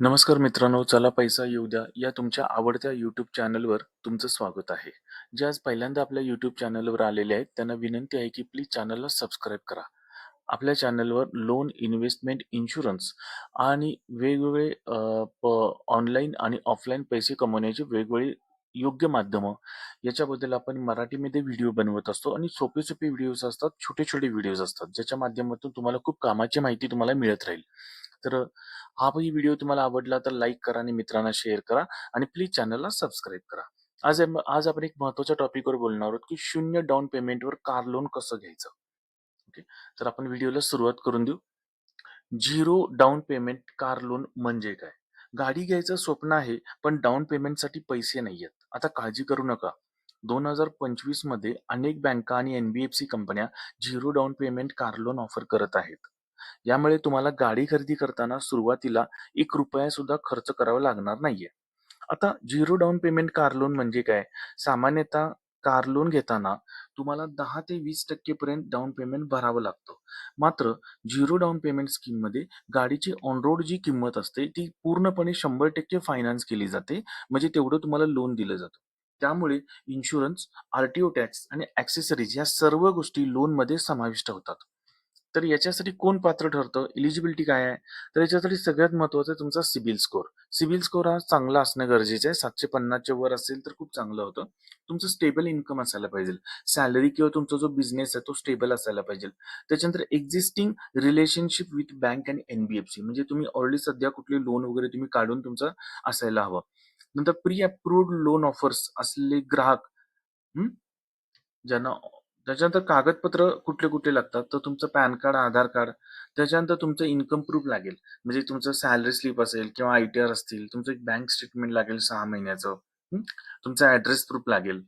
नमस्कार मित्रांनो, चला पैसा येऊ द्या या तुमच्या आवडत्या यूट्यूब चॅनलवर तुमचं स्वागत आहे. जे आज पहिल्यांदा आपल्या यूट्यूब चॅनलवर आलेले आहेत, त्यांना विनंती आहे की प्लीज चॅनलला सबस्क्राईब करा. आपल्या चॅनलवर लोन, इन्व्हेस्टमेंट, इन्शुरन्स आणि वेगवेगळे अ, प ऑनलाईन आणि ऑफलाईन पैसे कमवण्याचे वेगवेगळे योग्य माध्यमं याच्याबद्दल आपण मराठीमध्ये व्हिडिओ बनवत असतो आणि सोपे-सोपे व्हिडिओज असतात, छोटे-छोटे व्हिडिओज असतात, ज्याच्या माध्यमातून तुम्हाला खूप कामाची माहिती तुम्हाला मिळत राहील. तर हा ही व्हिडिओ तुम्हाला आवडला तर लाईक करा आणि मित्रांना शेअर करा आणि प्लीज चॅनलला सबस्क्राईब करा. आज आज आपण एक महत्त्वाच्या टॉपिकवर बोलणार आहोत, की शून्य डाउन पेमेंटवर कार लोन कसं घ्यायचं? ओके. तर आपण व्हिडिओला सुरुवात करून देऊ. Zero down payment car loan म्हणजे काय? गाडी घ्यायचं स्वप्न आहे, पण डाउन पेमेंटसाठी पैसे नाही आहेत आता काळजी करू नका. 2025 मध्ये अनेक बँका आणि एन-बी-एफ-सी कंपन्या zero down payment car loan offer करत आहेत. यामुळे तुम्हाला गाडी खरेदी करताना सुरुवातीला ₹1 सुद्धा खर्च करावा लागणार नाहीये. आता zero down payment car loan म्हणजे काय? सामान्यतः कार लोन घेताना तुम्हाला दहा ते 20% पर्यंत डाउन पेमेंट भरावं लागतं. मात्र झिरो डाउन पेमेंट स्कीममध्ये गाडीची ऑन रोड जी किंमत असते ती पूर्णपणे 100% फायनान्स केली जाते. म्हणजे तेवढं तुम्हाला लोन दिलं जातं. त्यामुळे इन्शुरन्स, आरटीओ टॅक्स आणि ॲक्सेसरीज या सर्व गोष्टी लोनमध्ये समाविष्ट होतात. तर याच्यासाठी कोण पात्र ठरतं? एलिजिबिलिटी काय आहे? तर याच्यासाठी सगळ्यात महत्त्वाचं आहे तुमचा सिबिल स्कोर. सिबिल स्कोर हा चांगला असणं गरजेचं आहे. सातशे पन्नासच्या वर असेल तर खूप चांगलं होतं. तुमचं स्टेबल इन्कम असायला पाहिजे. सॅलरी किंवा तुमचा जो बिझनेस आहे तो स्टेबल असायला पाहिजे. त्याच्यानंतर existing relationship with bank and NBFC म्हणजे तुम्ही ऑलरेडी सध्या कुठले लोन वगैरे तुम्ही काढून तुमचं असायला हवं. नंतर प्री अप्रूव्ड लोन ऑफर्स असलेले ग्राहक ज्यांना त्याच्यानंतर कागदपत्र कुठले-कुठले लागतात? तर तुमचं पॅन कार्ड, आधार कार्ड, त्याच्यानंतर तुमचं इन्कम प्रूफ लागेल. म्हणजे तुमचं सॅलरी स्लिप असेल किंवा आय-टी-आर असतील, तुमचं एक बँक स्टेटमेंट लागेल सहा महिन्याचं. हं, तुमचा ऍड्रेस प्रूफ लागेल.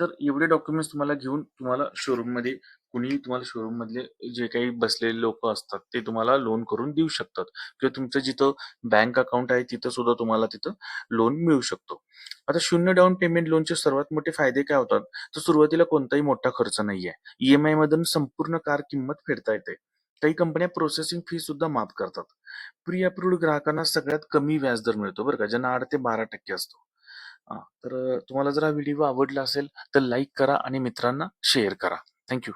तर एवढे डॉक्युमेंट्स तुम्हाला घेऊन तुम्हाला शोरूममध्ये कुणीही तुम्हाला शोरूम मधले जे काही बसलेले लोक असतात, ते तुम्हाला लोन करून देऊ शकतात किंवा तुमचं जिथं बँक अकाउंट आहे तिथं सुद्धा तुम्हाला तिथं लोन मिळू शकतो. आता शून्य डाउन पेमेंट लोनचे सर्वात मोठे फायदे काय होतात? तर सुरुवातीला कोणताही मोठा खर्च नाहीये. आहे ईएमआय मधून संपूर्ण कार किंमत फेडता येते. काही कंपन्या प्रोसेसिंग फी सुद्धा माफ करतात. प्री अप्रूव्ड ग्राहकांना सगळ्यात कमी व्याजदर मिळतो बरं का, ज्यांना आठ ते 12% असतो. तर तुम्हाला जर हा व्हिडिओ आवडला असेल तर लाईक करा आणि मित्रांना शेअर करा. Thank you.